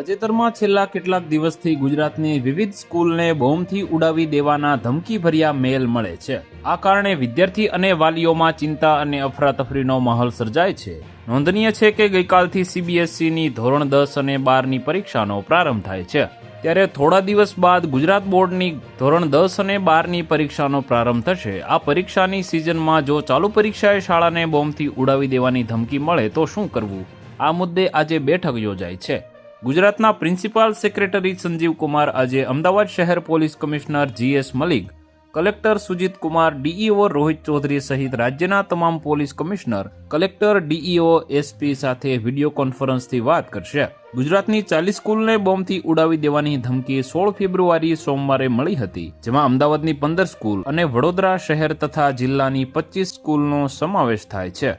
તાજેતરમાં છેલ્લા કેટલાક દિવસથી ગુજરાતની વિવિધ સ્કૂલને બોમ્બથી ઉડાવી દેવાના ધમકીભર્યા મેલ મળે છે. આ કારણે વિદ્યાર્થી અને વાલીઓમાં ચિંતા અને અફરાતફરીનો માહોલ સર્જાય છે. નોંધનીય છે કે ગઈકાલથી સીબીએસઈની ધોરણ દસ અને બારની પરીક્ષાનો પ્રારંભ થાય છે. ત્યારે થોડા દિવસ બાદ ગુજરાત બોર્ડની ધોરણ દસ અને બારની પરીક્ષાનો પ્રારંભ થશે. આ પરીક્ષાની સિઝનમાં જો ચાલુ પરીક્ષાએ શાળાને બોમ્બથી ઉડાવી દેવાની ધમકી મળે તો શું કરવું? આ મુદ્દે આજે બેઠક યોજાઈ છે. ગુજરાતના પ્રિન્સિપાલ સેક્રેટરી સંજીવ કુમાર આજે અમદાવાદ શહેર police commissioner GS Malik, collector Sujit Kumar, DEO Rohit Chaudhary સહિત રાજ્યના તમામ police commissioner, collector, DEO, SP સાથે વીડિયો કોન્ફરન્સથી વાત કરશે. ગુજરાતની ચાલીસ સ્કૂલને બોમ્બથી ઉડાવી દેવાની ધમકી સોળ ફેબ્રુઆરી સોમવારે મળી હતી, જેમાં અમદાવાદની પંદર સ્કૂલ અને વડોદરા શહેર તથા જિલ્લાની પચીસ સ્કૂલનો સમાવેશ થાય છે.